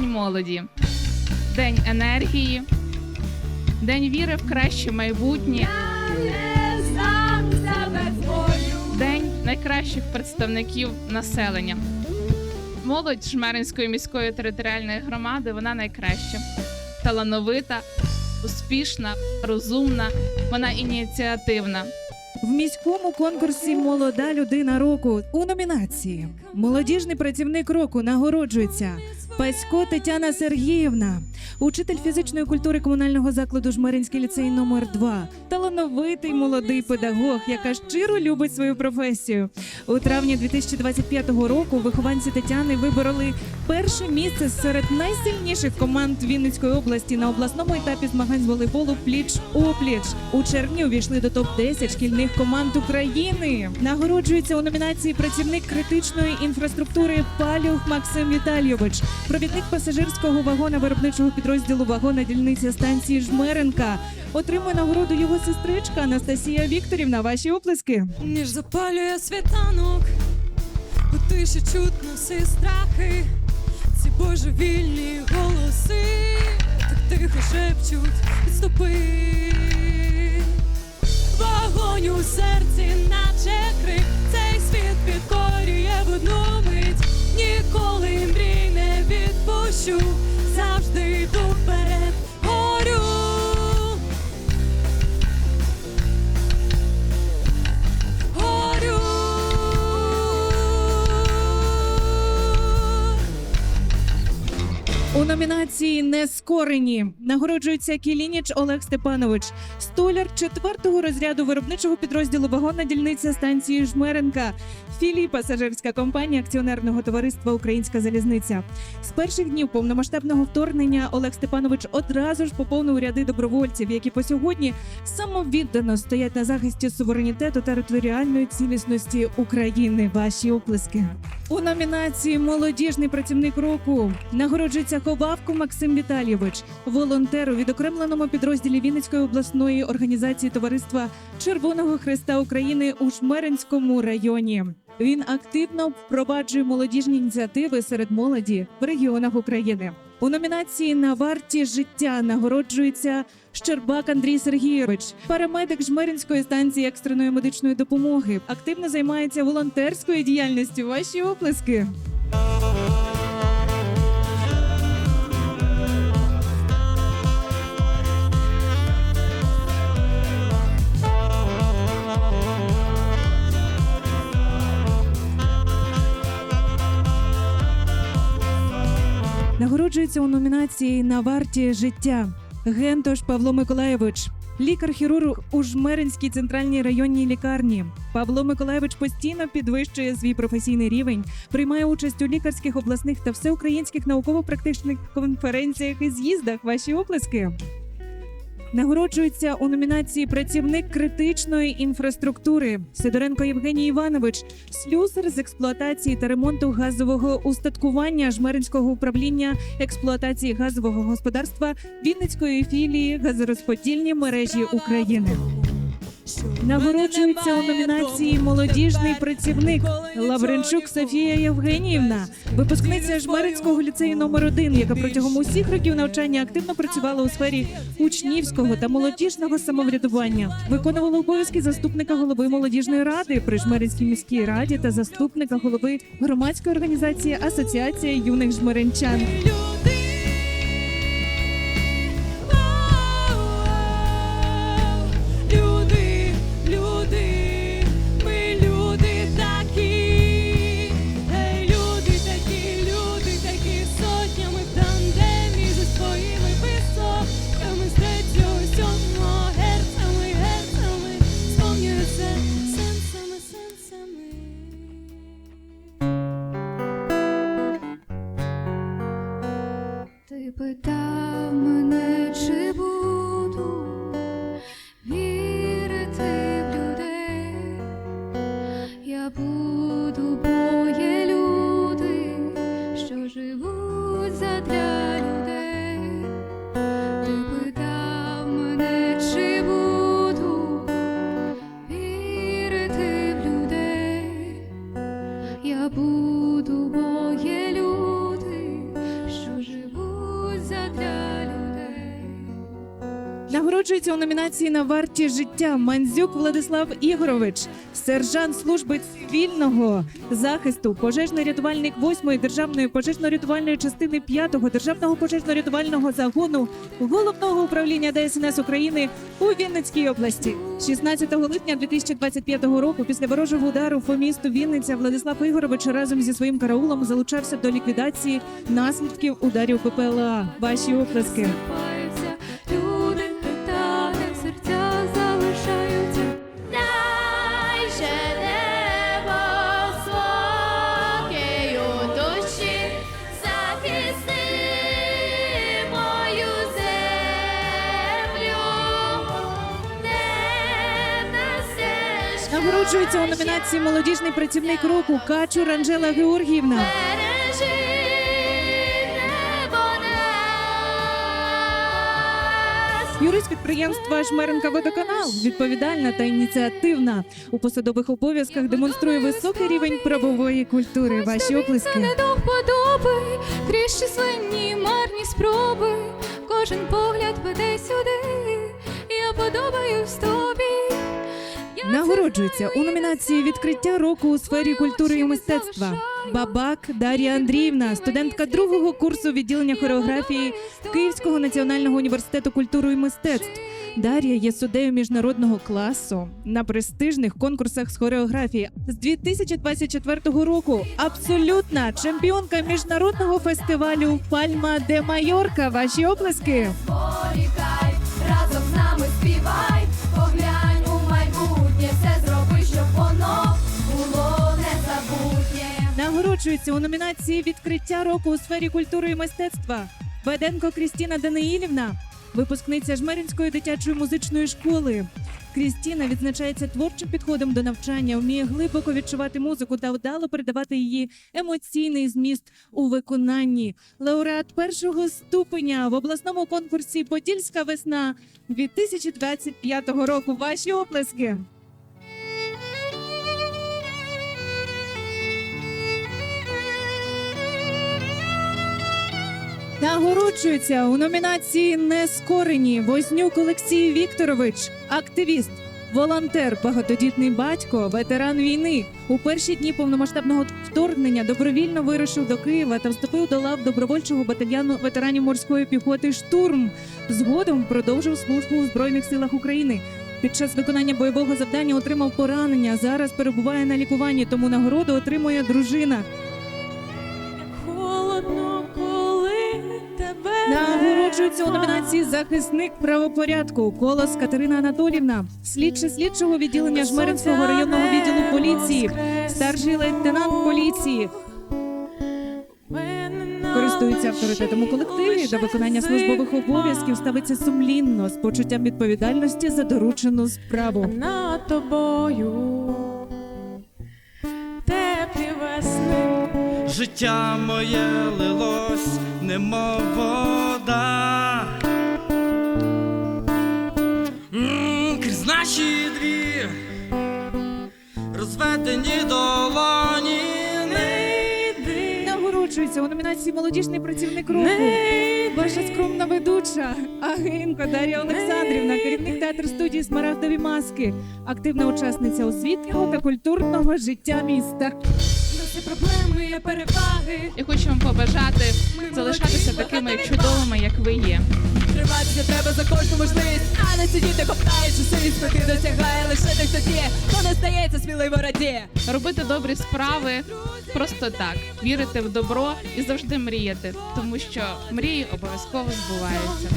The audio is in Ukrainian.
День молоді, день енергії, день віри в краще майбутнє, день найкращих представників населення. Молодь Жмеринської міської територіальної громади вона найкраща, талановита, успішна, розумна, вона ініціативна. В міському конкурсі Молода людина року у номінації Молодіжний працівник року нагороджується Пасько Тетяна Сергіївна, учитель фізичної культури комунального закладу Жмеринський ліцей номер 2 талановитий молодий педагог, яка щиро любить свою професію. У травні 2025 року вихованці Тетяни вибороли перше місце серед найсильніших команд Вінницької області на обласному етапі змагань з волейболу пліч опліч. У червні увійшли до топ 10 шкільних команд України. Нагороджується у номінації працівник критичної інфраструктури Палюх Максим Віталійович, провідник пасажирського вагона виробничого підрозділу вагона дільниця станції Жмеренка. Отримує нагороду його сестричка Анастасія Вікторівна. Ваші оплески. Ніж запалює світанок, у тиші чутно всі страхи, ці божевільні голоси, так тихо шепчуть, відступи. Вогонь у серці, наче крик, цей світ підкорює в одну мить. Ніколи мрій відпущу, завжди йду вперед, горю. У номінації Нескорені нагороджується Кілініч Олег Степанович, столяр четвертого розряду виробничого підрозділу вагонна дільниця станції Жмеренка, філії пасажирська компанія акціонерного товариства Українська залізниця. З перших днів повномасштабного вторгнення Олег Степанович одразу ж поповнив ряди добровольців, які по сьогодні самовіддано стоять на захисті суверенітету та територіальної цілісності України. Ваші оплески. У номінації Молодіжний працівник року нагороджується Ховавко Максим Віталійович, волонтер у відокремленому підрозділі Вінницької обласної організації Товариства Червоного Христа України у Жмеринському районі. Він активно впроваджує молодіжні ініціативи серед молоді в регіонах України. У номінації на варті життя нагороджується Щербак Андрій Сергійович, парамедик Жмеринської станції екстреної медичної допомоги. Активно займається волонтерською діяльністю. Ваші оплески. Нагороджується у номінації на варті життя Гентош Павло Миколаєвич. Лікар-хірург у Жмеринській центральній районній лікарні Павло Миколаєвич постійно підвищує свій професійний рівень, приймає участь у лікарських обласних та всеукраїнських науково-практичних конференціях і з'їздах. Ваші оплески. Нагороджується у номінації Працівник критичної інфраструктури Сидоренко Євгеній Іванович, слюсар з експлуатації та ремонту газового устаткування Жмеринського управління експлуатації газового господарства Вінницької філії газорозподільні мережі України. Нагороджується у номінації Молодіжний працівник Лавренчук Софія Євгеніївна, випускниця Жмеринського ліцею номер 1 яка протягом усіх років навчання активно працювала у сфері учнівського та молодіжного самоврядування, виконувала обов'язки заступника голови молодіжної ради при Жмеринській міській раді та заступника голови громадської організації Асоціація юних жмеринчан. 他不渡我。Нагороджується у номінації на варті життя Мандзюк Владислав Ігорович, сержант служби цивільного захисту, пожежно-рятувальник 8-ї державної пожежно-рятувальної частини 5-го державного пожежно-рятувального загону головного управління ДСНС України у Вінницькій області. 16 липня 2025 року, після ворожого удару по місту Вінниця, Владислав Ігорович разом зі своїм караулом залучався до ліквідації наслідків ударів ППЛА. Ваші оплески. Нагороджується у номінації Молодіжний працівник року Качур Анжела нас. Юрист підприємства Жмеренка Водоканал відповідальна та ініціативна у посадових обов'язках демонструє високий рівень правової культури. Ваші оплески. Не до вподоби, крізь численні марні спроби. Кожен погляд веде сюди. Я подобаюсь тобі. Нагороджується у номінації відкриття року у сфері культури і мистецтва. Бабак Дар'я Андріївна, студентка другого курсу відділення хореографії Київського національного університету культури і мистецтв. Дар'я є суддею міжнародного класу на престижних конкурсах з хореографії з 2024 року. Абсолютна чемпіонка міжнародного фестивалю Пальма де Майорка. Ваші оплески. Нагороджується у номінації відкриття року у сфері культури і мистецтва. Беденко Крістіна Даниїлівна, випускниця Жмеринської дитячої музичної школи. Крістіна відзначається творчим підходом до навчання, вміє глибоко відчувати музику та вдало передавати її емоційний зміст у виконанні. Лауреат першого ступеня в обласному конкурсі Подільська весна 2025 року. Ваші оплески. Нагороджується у номінації Нескорені Вознюк Олексій Вікторович, активіст, волонтер, багатодітний батько, ветеран війни. У перші дні повномасштабного вторгнення добровільно вирушив до Києва та вступив до лав добровольчого батальйону ветеранів морської піхоти Штурм. Згодом продовжив службу у збройних силах України. Під час виконання бойового завдання отримав поранення. Зараз перебуває на лікуванні, тому нагороду отримує дружина. Нагороджується у номінації Захисник правопорядку Колос Катерина Анатолівна, слідча слідчого відділення Жмеринського районного відділу поліції, старший лейтенант поліції. Користується авторитетом у колективі до виконання службових обов'язків ставиться сумлінно з почуттям відповідальності за доручену справу. над тобою. Життя моє лилось, немов вода. Крізь наші дві розведені долоні. Нагороджується у номінації Молодіжний працівник року. Ваша скромна ведуча Агинко Дар'я Олександрівна, керівник театру студії Смарагдові маски, активна учасниця освітнього та культурного життя міста. Всі проблеми є переваги. Я хочу вам побажати залишатися такими чудовими, як ви є. Триматися треба за кожну можливість, а не сидіти коптаючи світ спити досягає лише тих, хто діє, хто не стається сміливо радіє. Робити добрі справи просто так, вірити в добро і завжди мріяти, тому що мрії обов'язково збуваються.